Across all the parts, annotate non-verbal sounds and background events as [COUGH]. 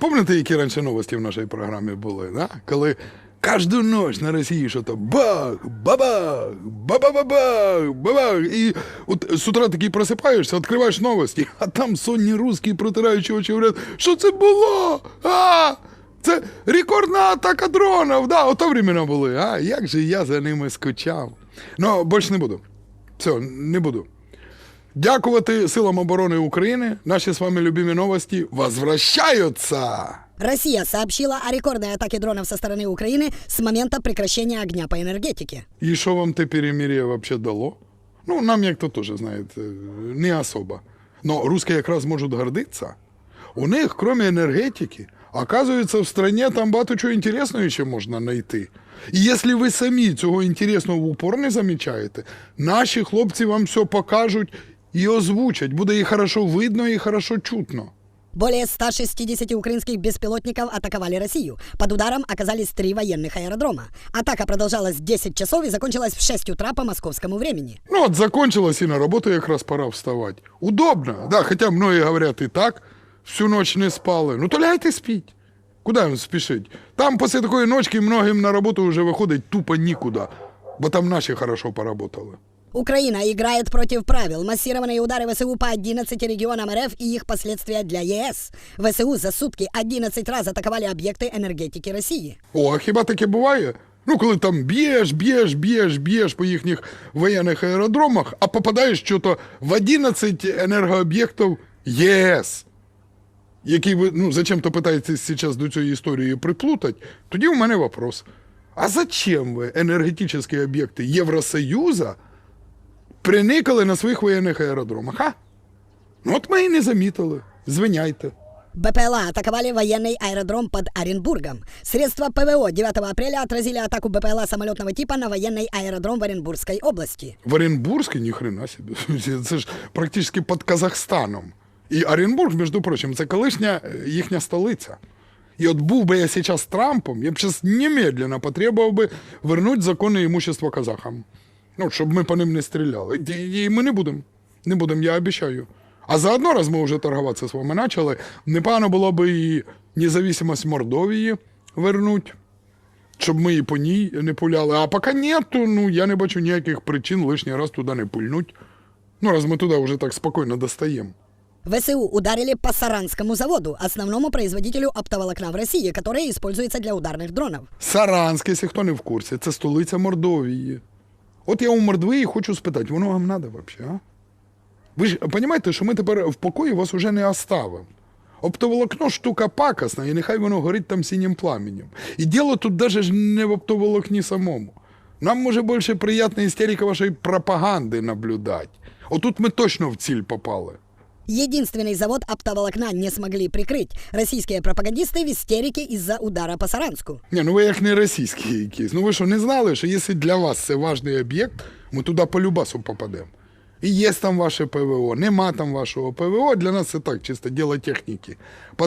пам'ятаєте, які раніше новості в нашій програмі були? Да? Коли кожну ніч на Росії що то бах, бабах, баба-бабах, бабах. І от з утра такий просипаєшся, відкриваєш новості, а там сонні русські, протираючи очі, говорять, що це було? А! Це рекордна атака дронів, да, ото времена були. А як же я за ними скучав. Ну, більше не буду. Все, не буду. Дякувати силам оборони України. Наші з вами любимі новості возвращаються. Россия сообщила о рекордной атаке дронов со стороны Украины с момента прекращения огня по энергетике. І що вам те перемир'я вообще дало? Ну, нам як то теж, знаєте, не особо. Но русські якраз можуть гордитися. У них, крім енергетики, оказується, в стране там багато чого інтересного ще можна знайти. І якщо ви самі цього інтересного в упор не замічаєте, наші хлопці вам все покажуть і озвучать. Буде і хорошо видно, і хорошо чутно. Более 160 украинских беспилотников атаковали Россию. Под ударом оказались три военных аэродрома. Атака продолжалась 10 часов и закончилась в 6 утра по московскому времени. Ну, от закончилось, и на работу якраз пора вставать. Удобно, да, хотя многие говорят и так, всю ночь не спали. Ну, то ляйте спіть. Куда їм спішить? Там після такої ночки многим на роботу вже виходить тупо нікуди, бо там наші хорошо поработали. Украина играет против правил. Массированные удары ВСУ по 11 регионам РФ и их последствия для ЕС. ВСУ за сутки 11 раз атаковали объекты энергетики России. О, а хіба таке буває? Ну, коли там б'єш, б'єш, б'єш, б'єш по їхніх воєнних аеродромах, а попадаєш що-то в 11 енергооб'єктів ЄС. Які ви, ну, зачем-то питаєтесь зараз до цієї історії приплутати, тоді у мене вопрос. А зачем ви енергетичні об'єкти Євросоюзу приникали на своїх воєнних аеродромах, а? Ну, от ми і не замітили. Звиняйте. БПЛА атаковали военный аэродром под Оренбургом. Средства ПВО 9 апреля отразили атаку БПЛА самолетного типа на военный аэродром в Оренбургской области. В Оренбурзке ни хрена себе. [LAUGHS] Це ж практично під Казахстаном. І Оренбург, між прочим, це колишня е, їхня столиця. І от був би я зараз Трампом, я б зараз немедленно потребував би вернути законне імущество казахам. Ну, щоб ми по ним не стріляли. І, і ми не будемо. Не будемо, я обіцяю. А заодно, раз ми вже торгуватися з вами почали, непогано було б і незалежність Мордовії вернути щоб ми і по ній не пуляли. А поки нету, ну я не бачу ніяких причин лишній раз туди не пульнуть. Ну, раз ми туди вже так спокійно достаємо. ВСУ ударили по Саранскому заводу, основному производителю оптоволокна в России, которое используется для ударных дронов. Саранськ, якщо хто не в курсі, це столиця Мордовії. От я у і хочу спитати, воно вам треба взагалі? Ви ж розумієте, що ми тепер в покої вас уже не оставимо. Оптоволокно штука пакосна, і нехай воно горить там синім пламенем. І діло тут навіть не в оптоволокні самому. Нам може більше приємна істерика вашої пропаганди наблюдати. Отут ми точно в ціль попали. Единственный завод оптоволокна не смогли прикрыть. Российские пропагандисты в истерике из-за удара по Саранску. Ні, ну ви як не російські якісь. Ну ви що, не знали, що якщо для вас це важний об'єкт, ми туди по любасу попадемо. І є там ваше ПВО, нема там вашого ПВО, для нас це так, чисто діло техніки.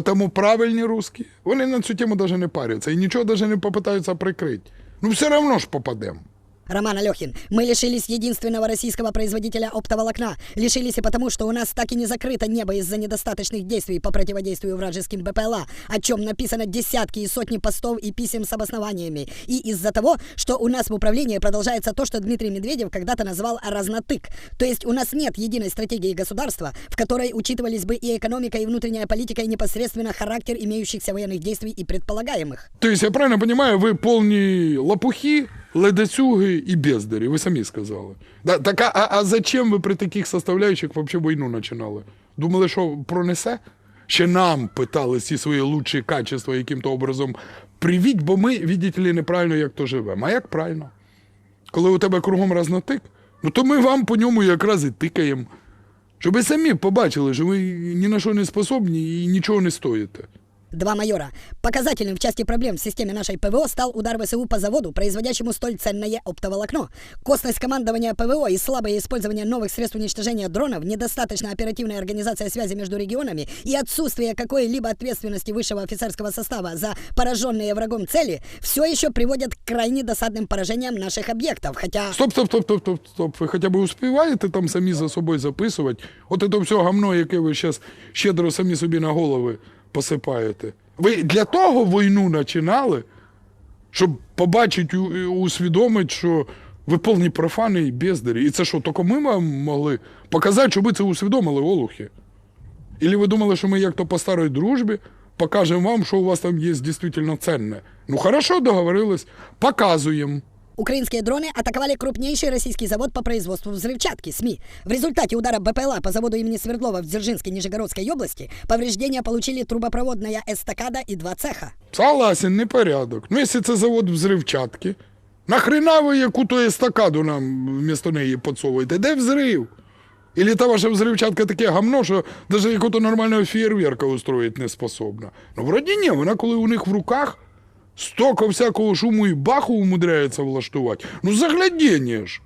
Тому правильні русські, вони на цю тему навіть не паряться і нічого навіть не попитаються прикрити. Ну все одно ж попадемо. Роман Алехин, мы лишились единственного российского производителя оптоволокна. Лишились и потому, что у нас так и не закрыто небо из-за недостаточных действий по противодействию вражеским БПЛА, о чем написано десятки и сотни постов и писем с обоснованиями. И из-за того, что у нас в управлении продолжается то, что Дмитрий Медведев когда-то назвал разнотык. То есть у нас нет единой стратегии государства, в которой учитывались бы и экономика, и внутренняя политика, и непосредственно характер имеющихся военных действий и предполагаемых. Тобто, я правильно розумію, ви повні лопухи, ледацюги і бездарі, ви самі сказали. Да, так, а, а, зачем ви при таких составляючих взагалі війну починали? Думали, що пронесе? Ще нам питали ці свої лучші качества яким-то образом привіть, бо ми, видите ли, неправильно як то живемо. А як правильно? Коли у тебе кругом разнотик, ну то ми вам по ньому якраз і тикаємо. Щоб ви самі побачили, що ви ні на що не способні і нічого не стоїте. Два майора. Показательным в части проблем в системе нашей ПВО стал удар ВСУ по заводу, производящему столь ценное оптоволокно. Косность командования ПВО и слабое использование новых средств уничтожения дронов, недостаточно оперативная организация связи между регионами и отсутствие какой-либо ответственности высшего офицерского состава за пораженные врагом цели все еще приводят к крайне досадным поражениям наших объектов. Хотя... Стоп, стоп, стоп, стоп, стоп, стоп. Ви хоча б успіваєте там самі за собою записувати? От це все гамно, яке ви зараз щедро самі собі на голови Посипаєте. Ви для того війну починали, щоб побачити, усвідомити, що ви повні профани і бездарі. І це що, тільки ми вам могли показати, щоб ви це усвідомили, олухи? Ілі ви думали, що ми як то по старій дружбі покажемо вам, що у вас там є дійсно ценне? Ну хорошо, договорились, показуємо. Украинские дроны атаковали крупнейший российский завод по производству взрывчатки, СМИ. В результате удара БПЛА по заводу имени Свердлова в Дзержинской Нижегородской области повреждения получили трубопроводная эстакада и два цеха. Согласен, непорядок. Ну, якщо це завод взривчатки, нахрена ви яку-то естакаду нам вмісто неї підсовуєте? Де взрив? Ілі та ваша взривчатка таке гамно, що навіть якого нормального фєрверка устроїти не способна. Ну, вроді ні, вона коли у них в руках столько всякого шуму и баху умудряется влаштувать. Ну, загляденье ж.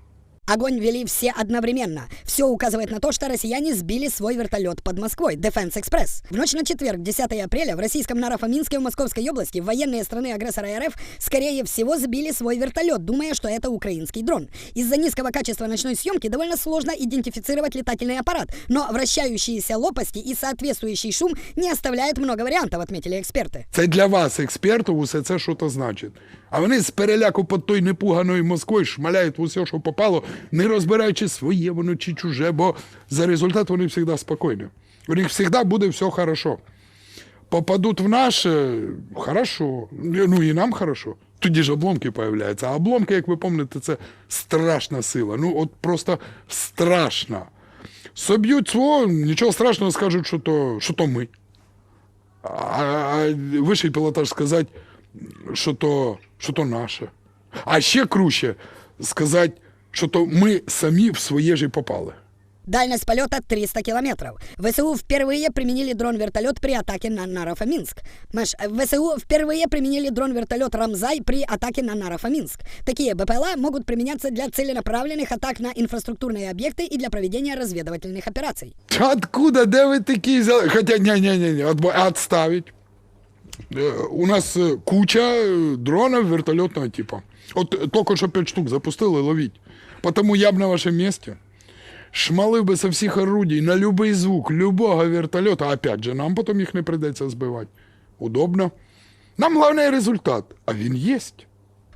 Огонь вели все одновременно. Все указывает на то, что россияне сбили свой вертолет под Москвой, Defense Express. В ночь на четверг, 10 апреля, в российском Наро-Фоминске в Московской области военные страны агрессора РФ, скорее всего, сбили свой вертолет, думая, что это украинский дрон. Из-за низкого качества ночной съемки довольно сложно идентифицировать летательный аппарат, но вращающиеся лопасти и соответствующий шум не оставляют много вариантов, отметили эксперты. Це для вас, експертів, усе це що то значить. А вони з переляку під той непуганою Москвою шмаляють усе, що попало, не розбираючи своє воно чи чуже, бо за результат вони завжди спокійні. У них завжди буде все хорошо. Попадуть в наше хорошо. Ну і нам хорошо. Тоді ж обломки появляються. А обломки, як ви пам'ятаєте, це страшна сила. Ну, от просто страшна. Соб'ють свого, нічого страшного скажуть, що то, що то ми. А, а вищий пілотаж сказати, що то, що то наше. А ще круче сказати, що то ми самі в своє ж і попали. Дальность полета 300 километров. ВСУ впервые применили дрон-вертолет при атаке на Наро-Фоминск. Маш, ВСУ впервые применили дрон-вертолет «Рамзай» при атаке на Наро-Фоминск. Такие БПЛА могут применяться для целенаправленных атак на инфраструктурные объекты и для проведения разведывательных операций. Та Откуда, де ви такі взяли? Хоча ні, ні, ні, ні, отставить. Е, У нас е, куча е, дронів вертольотного типу. От тільки що 5 штук запустили, ловіть. Потому я б на вашому місці шмалив би со всіх орудій на любий звук, любого вертольота. Опять же, нам потім їх не прийдеться збивати. Удобно. Нам головний результат, а він єсть.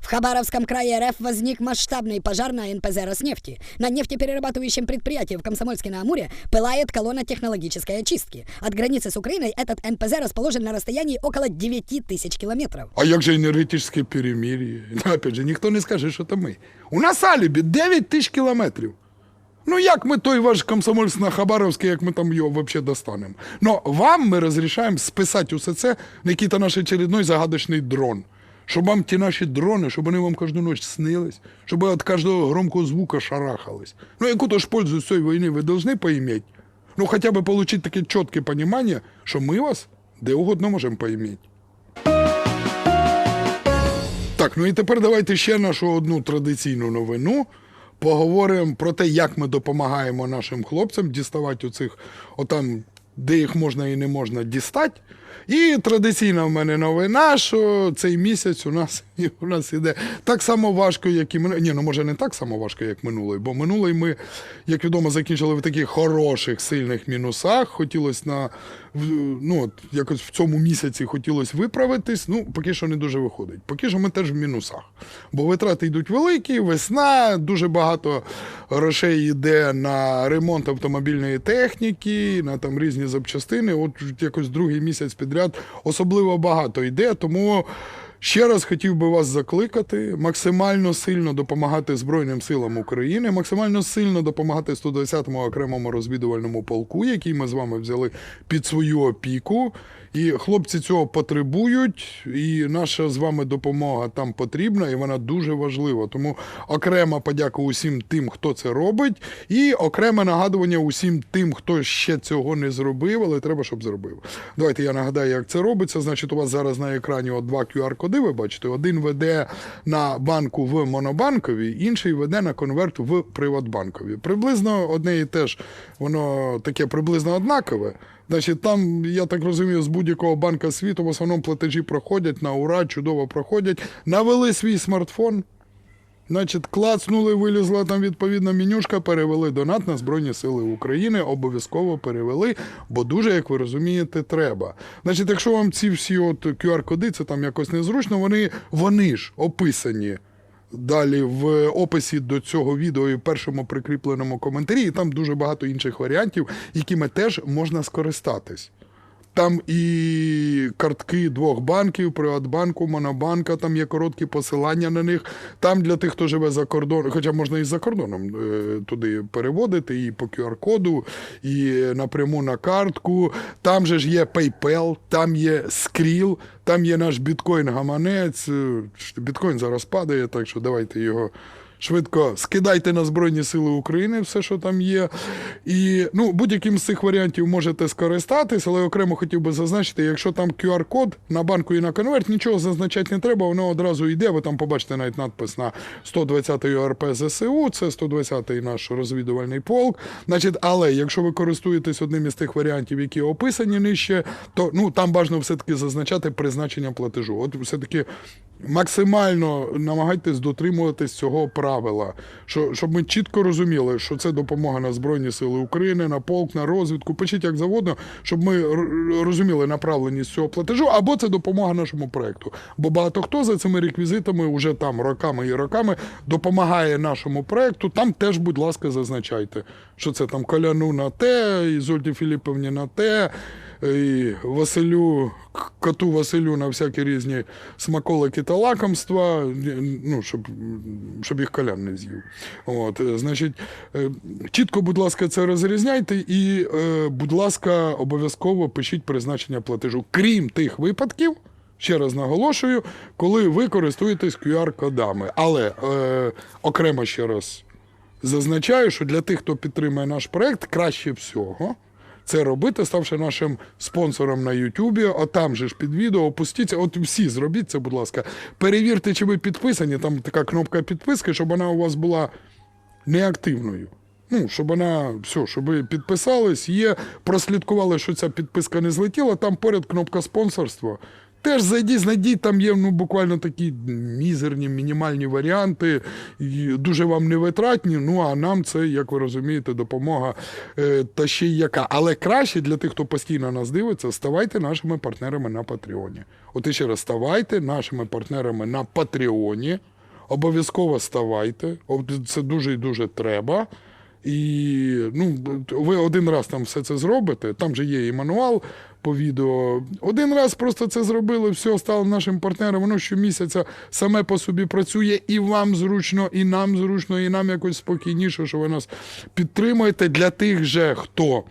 В Хабаровском крае РФ возник масштабный пожар на НПЗ «Роснефти». На нефтеперерабатывающем предприятии в Комсомольске-на-Амуре пылает колонна технологической очистки. От границы с Украиной этот НПЗ расположен на расстоянии около 9 тысяч километров. А як же енергетичне перемир'я? [LAUGHS] Ну, опять же, ніхто не скаже, що то ми. У нас алібі 9 тисяч кілометрів. Ну як ми той ваш комсомольськ на Хабаровський, як ми там його взагалі достанемо? Но вам ми розрішаємо списати усе це на який-то наш очередной загадочний дрон. Щоб вам ті наші дрони, щоб вони вам кожну ніч снились, щоб від кожного громкого звука шарахались. Ну, яку то ж пользу з цієї війни ви повинні поіметь? Ну, хоча б отримати таке чітке розуміння, що ми вас де угодно можемо поіметь. Так, ну і тепер давайте ще нашу одну традиційну новину. Поговоримо про те, як ми допомагаємо нашим хлопцям діставати оцих, отам, де їх можна і не можна дістати. І традиційна в мене новина, що цей місяць у нас [LAUGHS] у нас іде так само важко, як і минулий. Ні, ну може не так само важко, як минулий, бо минулий ми, як відомо, закінчили в таких хороших, сильних мінусах. Хотілося на ну, от, якось в цьому місяці хотілося виправитись. Ну, поки що не дуже виходить. Поки що ми теж в мінусах. Бо витрати йдуть великі, весна, дуже багато грошей йде на ремонт автомобільної техніки, на там різні запчастини. От якось другий місяць підряд особливо багато йде. Тому. Ще раз хотів би вас закликати максимально сильно допомагати Збройним силам України, максимально сильно допомагати 120-му окремому розвідувальному полку, який ми з вами взяли під свою опіку. І хлопці цього потребують, і наша з вами допомога там потрібна, і вона дуже важлива. Тому окрема подяка усім тим, хто це робить, і окреме нагадування усім тим, хто ще цього не зробив, але треба, щоб зробив. Давайте я нагадаю, як це робиться. Значить, у вас зараз на екрані от два QR-коди, ви бачите. Один веде на банку в Монобанковій, інший веде на конверт в Приватбанкові. Приблизно одне і те ж, воно таке приблизно однакове. Значить, там, я так розумію, з будь-якого банка світу в основному платежі проходять на ура, чудово проходять. Навели свій смартфон, Значить, клацнули, вилізла там відповідна менюшка, перевели донат на Збройні Сили України. Обов'язково перевели, бо дуже, як ви розумієте, треба. Значить, якщо вам ці всі от QR-коди, це там якось незручно, вони, вони ж описані. Далі в описі до цього відео і в першому прикріпленому коментарі, і там дуже багато інших варіантів, якими теж можна скористатись. Там і картки двох банків, Приватбанку, Монобанка, там є короткі посилання на них. Там для тих, хто живе за кордоном, хоча можна і за кордоном е, туди переводити, і по QR-коду, і напряму на картку. Там же ж є PayPal, там є Skrill, там є наш біткоін-гаманець. Е, Біткоін зараз падає, так що давайте його швидко скидайте на Збройні Сили України все, що там є. І ну, будь-яким з цих варіантів можете скористатись, але окремо хотів би зазначити, якщо там QR-код на банку і на конверт, нічого зазначати не треба, воно одразу йде. Ви там побачите навіть надпис на 120-й ОРП ЗСУ, це 120-й наш розвідувальний полк. Значить, але якщо ви користуєтесь одним із тих варіантів, які описані нижче, то ну там бажано все-таки зазначати призначення платежу. От все-таки максимально намагайтесь дотримуватись цього правила, що, щоб ми чітко розуміли, що це допомога на Збройні Сили України, на полк, на розвідку, пишіть як завгодно, щоб ми розуміли направленість цього платежу, або це допомога нашому проекту. Бо багато хто за цими реквізитами вже там роками і роками допомагає нашому проекту. Там теж, будь ласка, зазначайте, що це там Коляну на те, Ізольді Філіпповні на те. І Василю, коту Василю на всякі різні смаколики та лакомства, ну, щоб, щоб їх колян не з'їв. От, значить, е, чітко, будь ласка, це розрізняйте і, е, будь ласка, обов'язково пишіть призначення платежу, крім тих випадків. Ще раз наголошую, коли ви користуєтесь QR-кодами. Але е, окремо ще раз зазначаю, що для тих, хто підтримує наш проект, краще всього це робити, ставши нашим спонсором на Ютубі. От там же ж під відео опустіться. От всі зробіть це, будь ласка. Перевірте, чи ви підписані. Там така кнопка підписки, щоб вона у вас була неактивною. Ну, щоб вона все, щоб ви підписались, є, прослідкували, що ця підписка не злетіла. Там поряд кнопка спонсорства. Теж зайдіть, знайдіть, там є ну, буквально такі мізерні, мінімальні варіанти, дуже вам не витратні. Ну а нам це, як ви розумієте, допомога е, та ще й яка. Але краще для тих, хто постійно нас дивиться, ставайте нашими партнерами на Патреоні. От і ще раз ставайте нашими партнерами на Патреоні. Обов'язково ставайте. Це дуже і дуже треба. І ну, ви один раз там все це зробите. Там же є і мануал по відео. Один раз просто це зробили, все стало нашим партнером. Воно щомісяця саме по собі працює, і вам зручно, і нам зручно, і нам якось спокійніше, що ви нас підтримуєте для тих же, хто.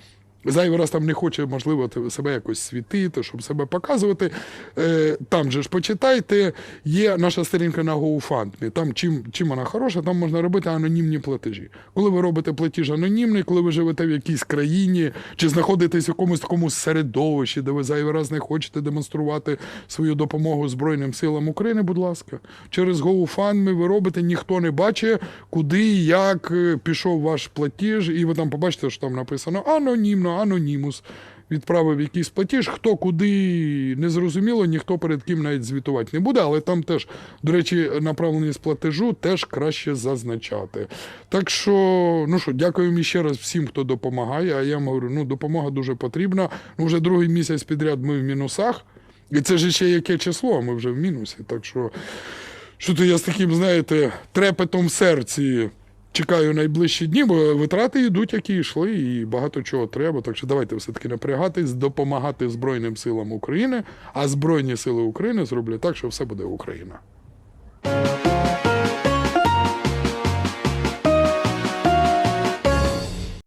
Зайвий раз там не хоче, можливо, себе якось світити, щоб себе показувати. Е, там же ж почитайте, є наша сторінка на GoFundMe. Там чим, чим вона хороша, там можна робити анонімні платежі. Коли ви робите платіж анонімний, коли ви живете в якійсь країні, чи знаходитесь в якомусь такому середовищі, де ви зайвий раз не хочете демонструвати свою допомогу Збройним силам України, будь ласка, через GoFundMe ви робите, ніхто не бачить, куди, і як е, пішов ваш платіж, і ви там побачите, що там написано анонімно, анонімус. Відправив якийсь платіж, хто куди не зрозуміло, ніхто перед ким навіть звітувати не буде, але там теж, до речі, направленість платежу теж краще зазначати. Так що, ну що, дякуємо ще раз всім, хто допомагає. А я вам говорю, ну допомога дуже потрібна. Ну, вже другий місяць підряд ми в мінусах. І це ж ще яке число, а ми вже в мінусі. Так що, що то я з таким, знаєте, трепетом в серці. Чекаю найближчі дні, бо витрати йдуть, які йшли, і багато чого треба. Так що давайте все-таки напрягатись, допомагати Збройним силам України, а Збройні сили України зроблять так, що все буде Україна.